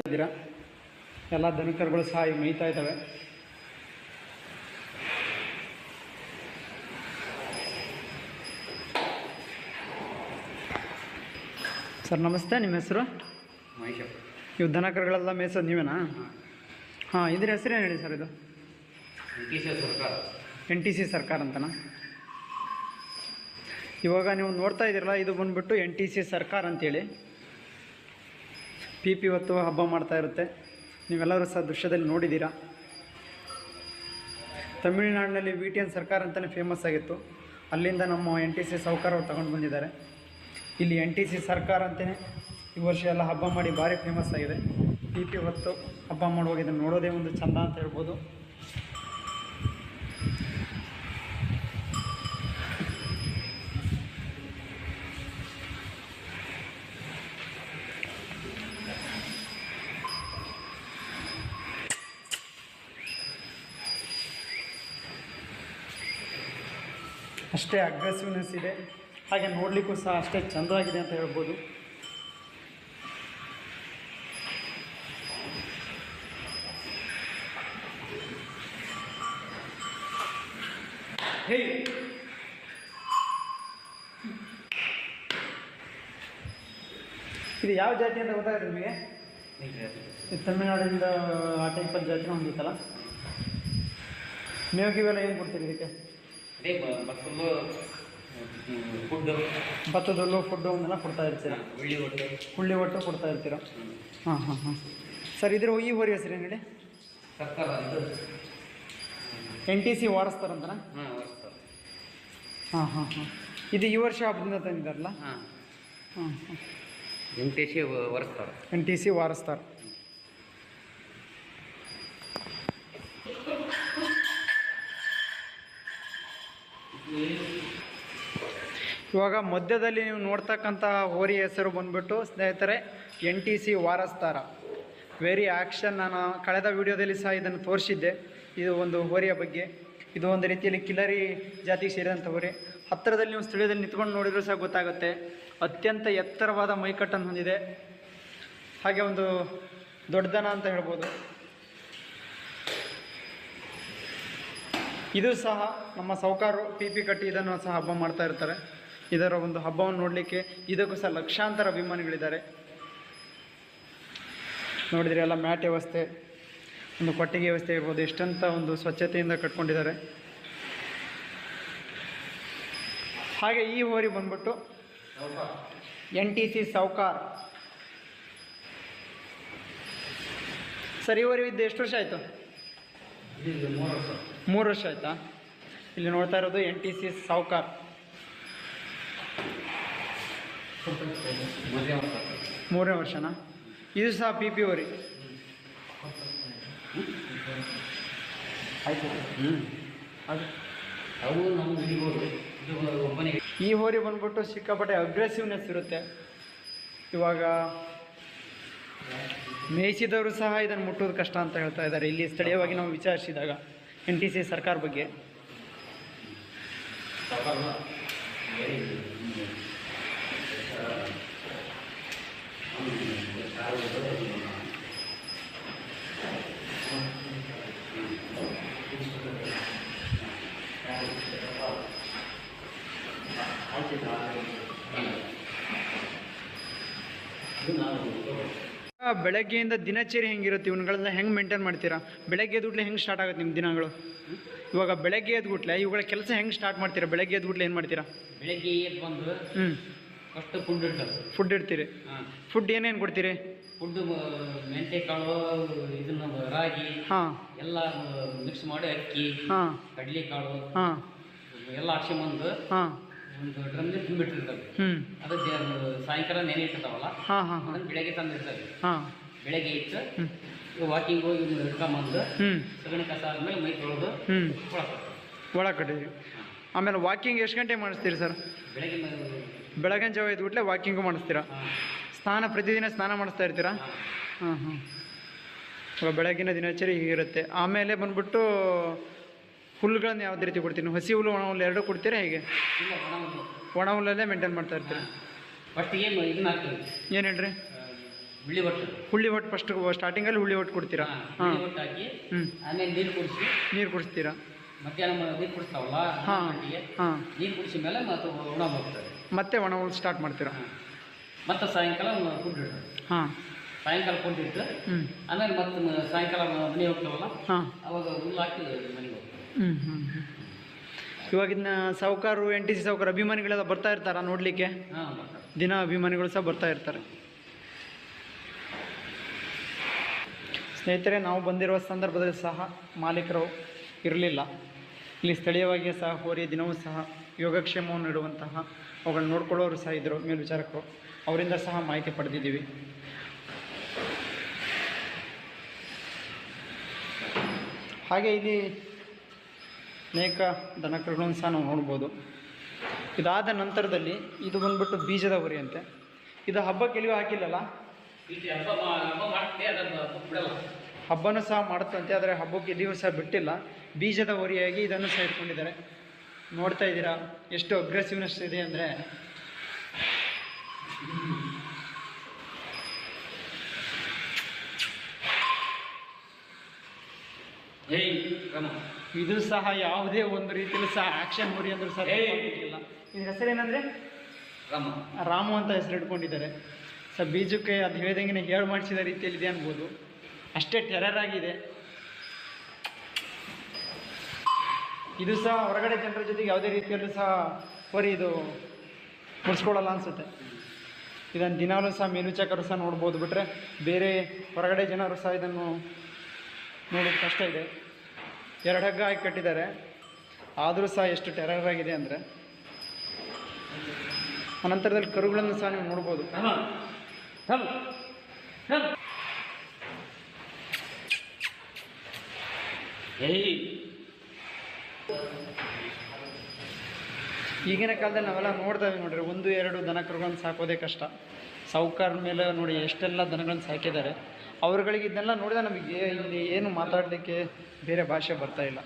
ಇದ್ದೀರಾ? ಎಲ್ಲ ದನಕರುಗಳು ಸಹ ಈಗ ಮೇಯ್ತಾ ಇದ್ದಾವೆ. ಸರ್ ನಮಸ್ತೆ. ನಿಮ್ಮ ಹೆಸರು? ಮಹೇಶಪ್ಪ. ಇವು ದನಕರುಗಳೆಲ್ಲ ಮೇಯ್ಸೋದು ನೀವೇನಾ? ಹಾಂ. ಇದ್ರ ಹೆಸರೇನು ಹೇಳಿ ಸರ್ ಇದು? ಎನ್ ಟಿ ಸಿ ಸರ್ಕಾರ ಅಂತನಾ? ಇವಾಗ ನೀವು ನೋಡ್ತಾ ಇದ್ದೀರಲ್ಲ ಇದು ಬಂದುಬಿಟ್ಟು ಎನ್ ಟಿ ಸಿ ಸರ್ಕಾರ ಅಂತೇಳಿ. ಪಿ ಪಿ ಹೊತ್ತು ಹಬ್ಬ ಮಾಡ್ತಾ ಇರುತ್ತೆ. ನೀವೆಲ್ಲರೂ ಸಹ ದೃಶ್ಯದಲ್ಲಿ ನೋಡಿದ್ದೀರಾ. ತಮಿಳುನಾಡಿನಲ್ಲಿ ವಿ ಟಿ ಎನ್ ಸರ್ಕಾರ ಅಂತಲೇ ಫೇಮಸ್ ಆಗಿತ್ತು. ಅಲ್ಲಿಂದ ನಮ್ಮ ಎನ್ ಟಿ ಸಿ ಸಾಹುಕಾರ ಅವ್ರು ತಗೊಂಡು ಬಂದಿದ್ದಾರೆ. ಇಲ್ಲಿ ಎನ್ ಟಿ ಸಿ ಸರ್ಕಾರ ಅಂತಲೇ ಈ ವರ್ಷ ಎಲ್ಲ ಹಬ್ಬ ಮಾಡಿ ಭಾರಿ ಫೇಮಸ್ ಆಗಿದೆ. ಪಿ ಪಿ ಹೊತ್ತು ಹಬ್ಬ ಮಾಡುವಾಗ ಇದನ್ನು ನೋಡೋದೇ ಒಂದು ಚಂದ ಅಂತ ಹೇಳ್ಬೋದು. ಅಷ್ಟೇ ಅಗ್ರೆಸಿವ್ನೆಸ್ ಇದೆ. ಹಾಗೆ ನೋಡಲಿಕ್ಕೂ ಸಹ ಅಷ್ಟೇ ಚಂದವಾಗಿದೆ ಅಂತ ಹೇಳ್ಬೋದು. ಹೇ ಇದು ಯಾವ ಜಾತಿ ಅಂತ ಗೊತ್ತಾಗುತ್ತೆ ನಿಮಗೆ? ತಮಿಳ್ನಾಡಿಂದ ಆ ಟೈಪಲ್ಲಿ ಜಾತಿನ ಹೊಂದಿತ್ತಲ್ಲ ಮೇವು ಇವೆಲ್ಲ ಏನು ಕೊಡ್ತೀರಿ ಇದಕ್ಕೆ? ಅದೇ ಬಸ್ಸಲ್ಲು ಫುಡ್ ಭತ್ತದಲ್ಲೂ ಫುಡ್ಡು. ಅವನ್ನೆಲ್ಲ ಕೊಡ್ತಾ ಇರ್ತೀರ? ಉಳ್ಳಿ ಒಟ್ಟು ಹುಳ್ಳಿ ಒಟ್ಟು ಕೊಡ್ತಾ ಇರ್ತೀರ? ಹಾಂ ಹಾಂ ಹಾಂ. ಸರ್ ಇದ್ರ ಈ ಹೋರಿ ಹೆಸರು ಏನು ಹೇಳಿ? ಸರ್ಕಾರ ಅಂತ ಎನ್ ಟಿ ಸಿ ವಾರಸ್ತಾರಂತನ? ಹಾಂ ಹಾ ಹಾಂ ಹಾಂ ಹಾಂ. ಇದು ಈ ವರ್ಷ ಹಬ್ಬದಿಂದ ತಂದಿದ್ದಾರಲ್ಲ? ಹಾಂ. ಹಾಂ ಹಾಂ. ಎನ್ ಟಿ ಸಿ ಹೊರಸ್ತಾರೆ ಎನ್ ಟಿ ಸಿ ವಾರಸ್ತಾರ್. ಇವಾಗ ಮಧ್ಯದಲ್ಲಿ ನೀವು ನೋಡ್ತಕ್ಕಂಥ ಹೋರಿ ಹೆಸರು ಬಂದ್ಬಿಟ್ಟು ಸ್ನೇಹಿತರೆ, ಎನ್ ಟಿ ಸಿ ವಾರಸ್ತಾರ. ವೆರಿ ಆ್ಯಕ್ಷನ್ ನಾನು ಕಳೆದ ವಿಡಿಯೋದಲ್ಲಿ ಸಹ ಇದನ್ನು ತೋರಿಸಿದ್ದೆ. ಇದು ಒಂದು ಹೋರಿಯ ಬಗ್ಗೆ. ಇದು ಒಂದು ರೀತಿಯಲ್ಲಿ ಕಿಲರಿ ಜಾತಿಗೆ ಸೇರಿದಂಥ ಹೋರಿ. ಹತ್ತಿರದಲ್ಲಿ ನೀವು ಸ್ಥಳೀಯದಲ್ಲಿ ನಿಂತ್ಕೊಂಡು ನೋಡಿದರೂ ಸಹ ಗೊತ್ತಾಗುತ್ತೆ. ಅತ್ಯಂತ ಎತ್ತರವಾದ ಮೈಕಟ್ಟನ್ನು ಹೊಂದಿದೆ. ಹಾಗೆ ಒಂದು ದೊಡ್ಡದನ ಅಂತ ಹೇಳ್ಬೋದು. ಇದು ಸಹ ನಮ್ಮ ಸೌಕಾರು ಪಿ ಪಿ ಕಟ್ಟಿ ಇದನ್ನು ಸಹ ಹಬ್ಬ ಮಾಡ್ತಾ ಇರ್ತಾರೆ. ಇದರ ಒಂದು ಹಬ್ಬವನ್ನು ನೋಡಲಿಕ್ಕೆ ಇದಕ್ಕೂ ಸಹ ಲಕ್ಷಾಂತರ ಅಭಿಮಾನಿಗಳಿದ್ದಾರೆ. ನೋಡಿದರೆ ಎಲ್ಲ ಮ್ಯಾಟ್ ವ್ಯವಸ್ಥೆ ಒಂದು ಕೊಟ್ಟಿಗೆ ವ್ಯವಸ್ಥೆ ಇರ್ಬೋದು ಎಷ್ಟಂತ ಒಂದು ಸ್ವಚ್ಛತೆಯಿಂದ ಕಟ್ಕೊಂಡಿದ್ದಾರೆ. ಹಾಗೆ ಈ ಹೋರಿ ಬಂದ್ಬಿಟ್ಟು ಎನ್ ಟಿ ಸಿ ಸೌಕಾರ್ ಸರ್ ಈ ಹೋರಿ ಇದ್ದು ಎಷ್ಟು ವರ್ಷ ಆಯಿತು? ಮೂರು ವರ್ಷ ಆಯಿತಾ? ಇಲ್ಲಿ ನೋಡ್ತಾ ಇರೋದು ಎನ್ ಟಿ ಸಿ ಸಾವ್ಕಾರ್. ಮೂರನೇ ವರ್ಷನಾ? ಇದು ಸಹ ಪಿ ಪಿ ಓರಿ ಈ ಹೋರಿ ಬಂದ್ಬಿಟ್ಟು ಸಿಕ್ಕಾಪಟ್ಟೆ ಅಗ್ರೆಸಿವ್ನೆಸ್ ಇರುತ್ತೆ. ಇವಾಗ ಮೇಯಿಸಿದವರು ಸಹ ಇದನ್ನು ಮುಟ್ಟೋದು ಕಷ್ಟ ಅಂತ ಹೇಳ್ತಾ ಇದ್ದಾರೆ. ಇಲ್ಲಿ ಸ್ಥಳೀಯವಾಗಿ ನಾವು ವಿಚಾರಿಸಿದಾಗ ಎನ್ ಟಿ ಸಿ ಸರ್ಕಾರ ಬಗ್ಗೆ. ಬೆಳಗ್ಗೆಯಿಂದ ದಿನಚರಿ ಹೆಂಗಿರುತ್ತೆ? ಇವನ್ಗಳನ್ನ ಹೆಂಗೆ ಮೇಂಟೈನ್ ಮಾಡ್ತೀರಾ? ಬೆಳಗ್ಗೆ ಎದ್ಬಿಟ್ಲೆ ಹೆಂಗೆ ಸ್ಟಾರ್ಟ್ ಆಗುತ್ತೆ ನಿಮ್ಮ ದಿನಗಳು? ಇವಾಗ ಬೆಳಗ್ಗೆ ಎದ್ಬಿಟ್ಲೆ ಇವುಗಳ ಕೆಲಸ ಹೆಂಗೆ ಸ್ಟಾರ್ಟ್ ಮಾಡ್ತೀರಾ? ಬೆಳಗ್ಗೆ ಎದ್ಬಿಟ್ಲೆ ಏನು ಮಾಡ್ತೀರಾ? ಬೆಳಗ್ಗೆ ಎದ್ದು ಬಂದು ಹ್ಞೂ ಫಸ್ಟ್ ಫುಡ್ ಇಡ್ತಾರೆ. ಫುಡ್ ಇಡ್ತೀರಿ. ಹಾಂ. ಫುಡ್ ಏನೇನು ಕೊಡ್ತೀರಿ? ಫುಡ್ ಮೆಂತೆಕಾಳು ಇದನ್ನ ರಾಗಿ ಹಾಂ. ಎಲ್ಲ ಮಿಕ್ಸ್ ಮಾಡಿ ಅಕ್ಕಿ ಹಾಂ. ಕಡಲೆಕಾಳು ಹಾಂ. ಎಲ್ಲ ಹಾಕ್ಸ್ಕೊಂಬಂದು ಹಾಂ. ಒಂದು ಡ್ರಮ್ಗೆ ಸಾಯಂಕಾಲ ನೆನೆ ಇಟ್ಟಿರ್ತಾವಲ್ಲ ಅದನ್ನು ಬೆಳಗ್ಗೆ ಬೆಳಗ್ಗೆ ಇಟ್ಟು ವಾಕಿಂಗ್ ಹೋಗಿ ಹಿಡ್ಕೊಂಬಂದು ಹ್ಞೂ ಸಗಣಿ ಕಸ ಆದ್ಮೇಲೆ ಮೈ ತೊಳೆದು ಹ್ಞೂ ಕೊಡಕ್ಕೆ ಒಳ ಕಟ್ಟಿದ್ರಿ ಆಮೇಲೆ ವಾಕಿಂಗ್ ಎಷ್ಟು ಗಂಟೆ ಮಾಡಿಸ್ತೀರಿ ಸರ್? ಬೆಳಗ್ಗೆ ಬೆಳಗಿನ ಜಾವ ಇದ್ಬಿಟ್ಲೆ ವಾಕಿಂಗು ಮಾಡಿಸ್ತೀರಾ? ಸ್ನಾನ ಪ್ರತಿದಿನ ಸ್ನಾನ ಮಾಡಿಸ್ತಾ ಇರ್ತೀರಾ? ಹಾ. ಹಾಂ ಬೆಳಗಿನ ದಿನಚರಿ ಹೀಗಿರುತ್ತೆ. ಆಮೇಲೆ ಬಂದ್ಬಿಟ್ಟು ಹುಲ್ಲುಗಳನ್ನ ಯಾವ್ದು ರೀತಿ ಕೊಡ್ತೀನಿ? ಹಸಿ ಹುಲ್ಲು ಒಣ ಹುಲ್ಲು ಎರಡೂ ಕೊಡ್ತೀರಾ ಹೇಗೆ? ಒಣ ಹುಲ್ಲು. ಒಣ ಹುಲ್ಲಲ್ಲೇ ಮೇಂಟೈನ್ ಮಾಡ್ತಾ ಇರ್ತೀರಿ? ಫಸ್ಟ್ ಏನು ಇದನ್ನ ಹಾಕ್ತೀವಿ. ಏನು ಹೇಳ್ರಿ? ಹುಳ್ಳಿ ಹೊಟ್ಟು. ಹುಳ್ಳಿ ಹೊಟ್ಟು ಫಸ್ಟ್ ಸ್ಟಾರ್ಟಿಂಗಲ್ಲಿ ಹುಳ್ಳಿ ಹೊಟ್ಟು ಕೊಡ್ತೀರಾ? ಹಾ, ಹಾಂ. ಬಿಳಿ ಹಾಕಿ ಹ್ಞೂ ಆಮೇಲೆ ನೀರು ಕುಡಿಸಿ. ನೀರು ಕುಡಿಸ್ತೀರಾ? ಮಧ್ಯಾಹ್ನ ನೀರು ಕುಡಿಸ್ತಾವಲ್ಲ ಹಾಂ ನೀರು ಕುಡಿಸಿದ ಮೇಲೆ ಮತ್ತೆ ಒಣ ಮತ್ತೆ ಒಣ ಹುಲ್ ಸ್ಟಾರ್ಟ್ ಮಾಡ್ತೀರಾ? ಮತ್ತೆ ಸಾಯಂಕಾಲ ಫುಡ್ ಹಾಂ. ಸಾಯಂಕಾಲ ಹ್ಞೂ ಆಮೇಲೆ ಮತ್ತೆ ಸಾಯಂಕಾಲ ಮ- ಮನೆ ಹೋಗ್ತಾವಲ್ಲ ಹಾಂ. ಅವಾಗ ಹುಲ್ಲು ಹಾಕಿ ಮನೆಗೆ ಹೋಗ್ತಾರೆ. ಹ್ಞೂ ಹ್ಞೂ ಹ್ಞೂ ಇವಾಗಿನ ಸಾವುಕಾರು ಎನ್ ಟಿ ಸಿ ಸಾವುಕಾರ ಅಭಿಮಾನಿಗಳೆಲ್ಲ ಬರ್ತಾ ಇರ್ತಾರ ನೋಡಲಿಕ್ಕೆ? ದಿನ ಅಭಿಮಾನಿಗಳು ಸಹ ಬರ್ತಾ ಇರ್ತಾರೆ. ಸ್ನೇಹಿತರೆ ನಾವು ಬಂದಿರುವ ಸಂದರ್ಭದಲ್ಲಿ ಸಹ ಮಾಲೀಕರು ಇರಲಿಲ್ಲ. ಇಲ್ಲಿ ಸ್ಥಳೀಯವಾಗಿ ಸಹ ಹೋರಿ ದಿನವೂ ಸಹ ಯೋಗಕ್ಷೇಮವನ್ನು ಇಡುವಂತಹ ಅವುಗಳನ್ನ ನೋಡ್ಕೊಳ್ಳೋರು ಸಹ ಇದ್ದರು ಮೇಲ್ವಿಚಾರಕರು ಅವರಿಂದ ಸಹ ಮಾಹಿತಿ ಪಡೆದಿದ್ದೀವಿ. ಹಾಗೆ ಇಲ್ಲಿ ಅನೇಕ ದನಕರುಗಳನ್ನು ಸಹ ನಾವು ನೋಡ್ಬೋದು. ಇದಾದ ನಂತರದಲ್ಲಿ ಇದು ಬಂದ್ಬಿಟ್ಟು ಬೀಜದ ಹೊರಿ ಅಂತೆ ಇದು ಹಬ್ಬಕ್ಕೆ ಎಲ್ಲಿಯೂ ಹಾಕಿಲ್ಲಲ್ಲ ಹಬ್ಬನೂ ಸಹ ಮಾಡುತ್ತಂತೆ ಆದರೆ ಹಬ್ಬಕ್ಕೆ ಎಲ್ಲಿಯೂ ಸಹ ಬಿಟ್ಟಿಲ್ಲ. ಬೀಜದ ಹೊರಿಯಾಗಿ ಇದನ್ನು ಸಹ ಇಟ್ಕೊಂಡಿದ್ದಾರೆ. ನೋಡ್ತಾ ಇದ್ದೀರಾ ಎಷ್ಟು ಅಗ್ರೆಸಿವ್ನೆಸ್ ಇದೆ ಅಂದರೆ. ಹೇಯ್ ಇದು ಸಹ ಯಾವುದೇ ಒಂದು ರೀತಿಯಲ್ಲಿ ಸಹ ಆಕ್ಷನ್ ಮೂರಿ ಅಂದ್ರೂ ಸಹ. ಇದ್ರ ಹೆಸರೇನಂದರೆ? ರಾಮ. ರಾಮು ಅಂತ ಹೆಸರು ಇಟ್ಕೊಂಡಿದ್ದಾರೆ ಸರ್ ಬೀಜಕ್ಕೆ ಅದು ಹೇಳ್ದಂಗೆ ಹೇಳಿ ಮಾಡಿಸಿದ ರೀತಿಯಲ್ಲಿ ಇದೆ ಅನ್ಬೋದು. ಅಷ್ಟೇ ಟೆರರ್ ಆಗಿದೆ. ಇದು ಸಹ ಹೊರಗಡೆ ಜನರ ಜೊತೆಗೆ ಯಾವುದೇ ರೀತಿಯಲ್ಲೂ ಸಹ ಹೊರಿ ಇದು ಮುಡಿಸ್ಕೊಳ್ಳಲ್ಲ ಅನಿಸುತ್ತೆ. ಇದನ್ನು ದಿನಾಲೂ ಸಹ ಮೇಲ್ವಿಚಾರಕರು ಸಹ ನೋಡ್ಬೋದು ಬಿಟ್ಟರೆ ಬೇರೆ ಹೊರಗಡೆ ಜನರು ಸಹ ಇದನ್ನು ನೋಡೋದು ಕಷ್ಟ ಇದೆ. ಎರಡು ಹಗ್ಗ ಹಾಕಿ ಕಟ್ಟಿದ್ದಾರೆ. ಆದರೂ ಸಹ ಎಷ್ಟು ಟೆರರ್ ಆಗಿದೆ ಅಂದರೆ ಅನಂತರದಲ್ಲಿ ಕರುಗಳನ್ನು ಸಹ ನೀವು ನೋಡ್ಬೋದು. ಈಗಿನ ಕಾಲದಲ್ಲಿ ನಾವೆಲ್ಲ ನೋಡ್ತಾ ಇದ್ದೀವಿ ನೋಡ್ರಿ ಒಂದು ಎರಡು ದನ ಕರುಗಳನ್ನು ಸಾಕೋದೇ ಕಷ್ಟ. ಸಾಹುಕಾರ ಮೇಲೆ ನೋಡಿ ಎಷ್ಟೆಲ್ಲ ದನಗಳನ್ನು ಸಾಕಿದ್ದಾರೆ. ಅವ್ರುಗಳಿಗೆ ಇದನ್ನೆಲ್ಲ ನೋಡಿದಾಗ ನಮಗೆ ಇಲ್ಲಿ ಏನು ಮಾತಾಡಲಿಕ್ಕೆ ಬೇರೆ ಭಾಷೆ ಬರ್ತಾ ಇಲ್ಲ.